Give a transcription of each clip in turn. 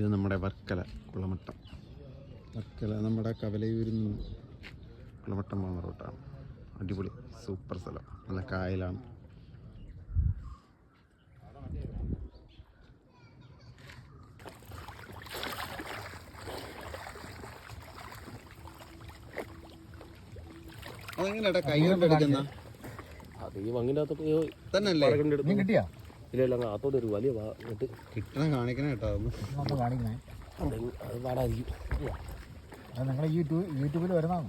ഇത് നമ്മുടെ വർക്കല കുളമട്ടം. വർക്കല നമ്മുടെ കവലയൂരിൽ നിന്ന് കുളമട്ടം പോകുന്ന റൂട്ടാണ്. അടിപൊളി സൂപ്പർ സ്ഥലം. നല്ല കായലാണ്. അതെങ്ങനെയാ കൈ കൊണ്ടെടുക്കുന്ന? അത് ഈ മങ്ങിന്റെ അകത്തോട്ട് തന്നെയല്ലേ നീ കിട്ടിയാ? ഇല്ല ഇല്ല അകത്തോട്ട് ഒരു വലിയ വാ കിട്ടണം കാണിക്കണ കേട്ടോ ഒന്ന് കാണിക്കണേ. അത് അത് പാടായിരിക്കും. അത് നിങ്ങൾ യൂട്യൂബ് യൂട്യൂബിൽ വരുന്നതാണ്.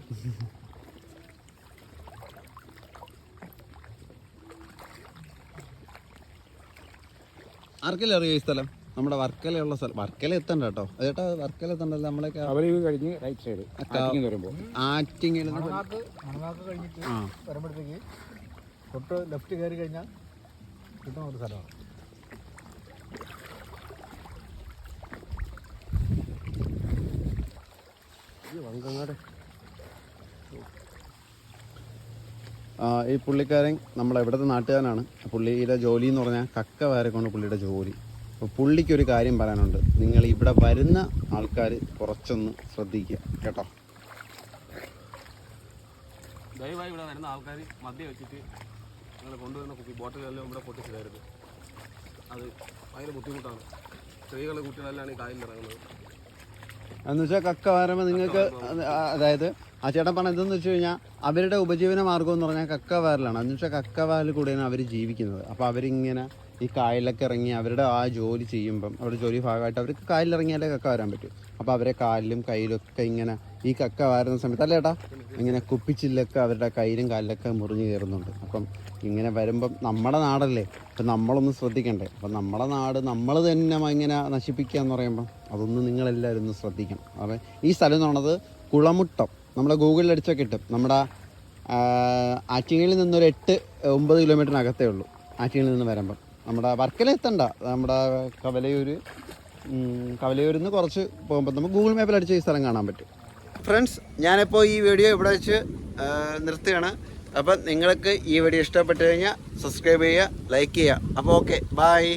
ആർക്കല്ലേ അറിയോ ഈ സ്ഥലം? നമ്മുടെ വർക്കലയുള്ള സ്ഥലം. വർക്കല എത്തണ്ട കേട്ടോ. ചേട്ടാ വർക്കല എത്തണ്ടല്ലോ നമ്മളൊക്കെ. അവർ കഴിഞ്ഞ് റൈറ്റ് സൈഡ് ആറ്റിങ്ങൽ വരുമ്പോൾ ആറ്റിങ്ങൽ ആ. തൊട്ട് ലെഫ്റ്റ് കയറി കഴിഞ്ഞാൽ കിട്ടുന്ന ഒരു സ്ഥലമാണ്. ഈ വങ്കങ്ങാട്. ആ, ഈ പുള്ളിക്കാരൻ നമ്മളെ ഇവിടുത്തെ നാട്ടുകാരനാണ്. പുള്ളിയുടെ ജോലി എന്ന് പറഞ്ഞാൽ കക്ക വരക്കൊണ്ട് പുള്ളിയുടെ ജോലി. അപ്പോൾ പുള്ളിക്കൊരു കാര്യം പറയാനുണ്ട്. നിങ്ങൾ ഇവിടെ വരുന്ന ആൾക്കാർ കുറച്ചൊന്ന് ശ്രദ്ധിക്കുക കേട്ടോ? ദയവായി ഇവിടെ വരുന്ന ആൾക്കാർ മദ്യം വെച്ചിട്ട് നിങ്ങൾ കൊണ്ടുവരുന്ന കുപ്പി ബോട്ടിലെല്ലാം ഇവിടെ പൊട്ടിച്ചിടായിരുന്നു അത് ഭയങ്കര ബുദ്ധിമുട്ടാണ്. സ്ത്രീകൾ കുട്ടികളെല്ലാം ഈ കായലിൽ ഇറങ്ങുന്നത്. എന്ന് വെച്ചാൽ കക്ക വരുമ്പോൾ നിങ്ങൾക്ക് അതായത് ആ ചേട്ടൻ പറഞ്ഞ എന്തെന്ന് വെച്ച് കഴിഞ്ഞാൽ അവരുടെ ഉപജീവന മാർഗം എന്ന് പറഞ്ഞാൽ കക്ക വാരലാണ്. എന്ന് വെച്ചാൽ കക്ക കൂടെയാണ് അവർ ജീവിക്കുന്നത്. അപ്പോൾ അവരിങ്ങനെ ഈ കായലിലൊക്കെ ഇറങ്ങി അവരുടെ ആ ജോലി ചെയ്യുമ്പം അവരുടെ ജോലി ഭാഗമായിട്ട് അവർക്ക് കായലിലിറങ്ങിയാലേ കക്ക വരാൻ പറ്റും. അപ്പോൾ അവരെ കാലിലും കയ്യിലും ഒക്കെ ഇങ്ങനെ ഈ കക്ക വാരുന്ന സമയത്ത് അല്ലേ ഏട്ടാ? ഇങ്ങനെ കുപ്പിച്ചില്ലൊക്കെ അവരുടെ കയ്യിലും കാലിലൊക്കെ മുറിഞ്ഞു കയറുന്നുണ്ട്. അപ്പം ഇങ്ങനെ വരുമ്പം നമ്മുടെ നാടല്ലേ? അപ്പം നമ്മളൊന്ന് ശ്രദ്ധിക്കണ്ടേ? അപ്പം നമ്മുടെ നാട് നമ്മൾ തന്നെ ഇങ്ങനെ നശിപ്പിക്കുക എന്ന് പറയുമ്പം അതൊന്ന് നിങ്ങളെല്ലാവരും ഒന്ന് ശ്രദ്ധിക്കണം. അപ്പം ഈ സ്ഥലം എന്ന് പറയുന്നത് കുളമുട്ടം. നമ്മുടെ ഗൂഗിളിൽ അടിച്ചാൽ കിട്ടും നമ്മുടെ ആറ്റിങ്ങളിൽ നിന്നൊരു എട്ട് ഒമ്പത് കിലോമീറ്ററിനകത്തേ ഉള്ളൂ ആറ്റിങ്ങലിൽ നിന്ന് വരുമ്പം. നമ്മുടെ വർക്കല എത്തണ്ട നമ്മുടെ കവലയൂര് കവലയൂരിൽ നിന്ന് കുറച്ച് പോകുമ്പോൾ നമുക്ക് ഗൂഗിൾ മാപ്പിൽ അടിച്ച ഈ സ്ഥലം കാണാൻ പറ്റും. ഫ്രണ്ട്സ് ഞാനിപ്പോൾ ഈ വീഡിയോ ഇവിടെ വെച്ച് നിർത്തുകയാണ്. അപ്പം നിങ്ങൾക്ക് ഈ വീഡിയോ ഇഷ്ടപ്പെട്ട് കഴിഞ്ഞാൽ സബ്സ്ക്രൈബ് ചെയ്യുക ലൈക്ക് ചെയ്യുക. അപ്പോൾ ഓക്കെ ബായ്